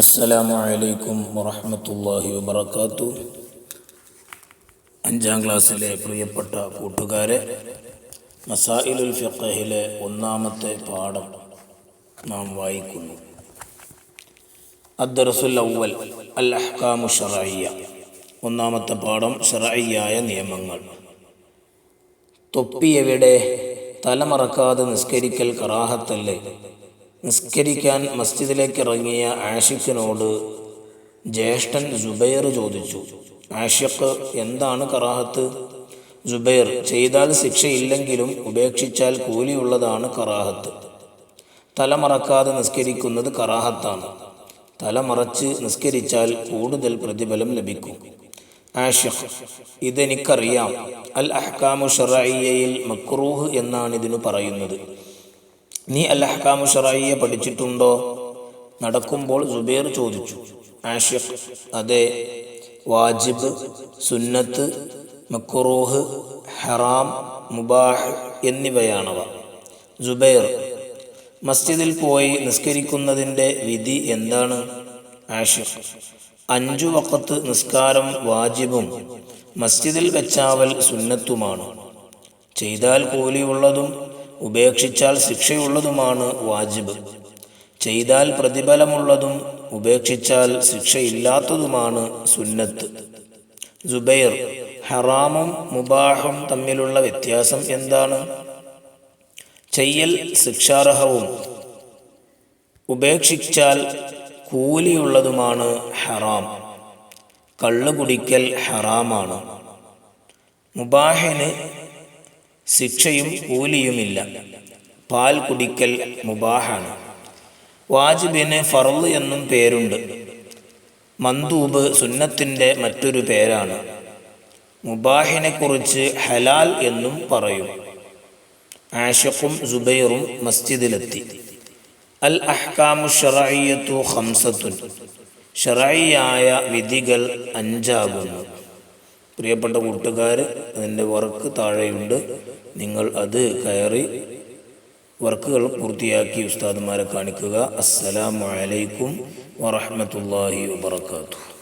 അസ്സലാമു അലൈക്കും വറഹമത്തല്ലാഹി വബർക്കാത്തു അഞ്ചാം ക്ലാസ്സിലെ പ്രിയപ്പെട്ട കൂട്ടുകാരെ മസായിലുൽ ഫിഖഹിലെ ഒന്നാമത്തെ പാഠം നാം വായിക്കുന്നു. അദ്ദർസുൽ അവൽ അൽ അഹ്കാമു ഒന്നാമത്തെ പാഠം ഷറയ്യായ നിയമങ്ങൾ. തൊപ്പിയവിടെ തലമറക്കാതെ നിസ്കരിക്കൽ കറാഹത്തല്ലേ? നിസ്കരിക്കാൻ മസ്ജിദിലേക്ക് ഇറങ്ങിയ ആഷിഖിനോട് ജ്യേഷ്ഠൻ ജുബൈർ ചോദിച്ചു ആഷിഖ് എന്താണ് കറാഹത്ത്? ജുബൈർ ചെയ്താൽ ശിക്ഷയില്ലെങ്കിലും ഉപേക്ഷിച്ചാൽ കൂലിയുള്ളതാണ് കറാഹത്ത്. തലമറക്കാതെ നിസ്കരിക്കുന്നത് കറാഹത്താണ്. തലമറച്ച് നിസ്കരിച്ചാൽ കൂടുതൽ പ്രതിഫലം ലഭിക്കും. ആഷിഖ് ഇതെനിക്കറിയാം. അൽ അഹ്കാമു ഷറായിയയിൽ മക്രൂഹ് എന്നാണ് ഇതിനു പറയുന്നത്. നീ അല്ലഹക്കാമു ഷറായിയെ പഠിച്ചിട്ടുണ്ടോ? നടക്കുമ്പോൾ സുബൈർ ചോദിച്ചു. ആഷിഖ് അതെ. വാജിബ് സുന്നത്ത് മക്കുറൂഹ് ഹറാം മുബാഹ് എന്നിവയാണവ. ജുബൈർ മസ്ജിദിൽ പോയി നിസ്കരിക്കുന്നതിന്റെ വിധി എന്താണ്? ആഷിഖ് അഞ്ചു വക്കത്ത് നിസ്കാരം വാജിബും മസ്ജിദിൽ വെച്ചാവൽ സുന്നത്തുമാണ്. ചെയ്താൽ കൂലിയുള്ളതും ഉപേക്ഷിച്ചാൽ ശിക്ഷയുള്ളതുമാണ് വാജിബ്. ചെയ്താൽ പ്രതിഫലമുള്ളതും ഉപേക്ഷിച്ചാൽ ശിക്ഷയില്ലാത്തതുമാണ് സുന്നത്ത്. ജുബൈർ ഹറാമും മുബാഹും തമ്മിലുള്ള വ്യത്യാസം എന്താണ്? ചെയ്യൽ ശിക്ഷാർഹവും ഉപേക്ഷിച്ചാൽ കൂലിയുള്ളതുമാണ് ഹറാം. കള്ളുകുടിക്കൽ ഹറാമാണ്. മുബാഹിന് ശിക്ഷയും കൂലിയുമില്ല. പാൽ കുടിക്കൽ മുബാഹാണ്. വാജിബിന് ഫറവ് എന്നും പേരുണ്ട്. മന്ദൂബ് സുന്നത്തിന്റെ മറ്റൊരു പേരാണ്. മുബാഹിനെ കുറിച്ച് ഹലാൽ എന്നും പറയും. ആഷഫും സുബൈറും മസ്ജിദിലെത്തി. അൽ അഹ്കാമു ഷറായിയത്തു ഹംസത്തുൻ ഷറായിയായ വിധികൾ അഞ്ചാകുന്നു. പ്രിയപ്പെട്ട കൂട്ടുകാർ അതിന്റെ വർക്ക് താഴെയുണ്ട്. നിങ്ങൾ അത് കയറി വർക്കുകൾ പൂർത്തിയാക്കി ഉസ്താദുമാരെ കാണിക്കുക. അസ്സലാമലൈക്കും വറഹ്മത്തുള്ളാഹി വബറകാതുഹു.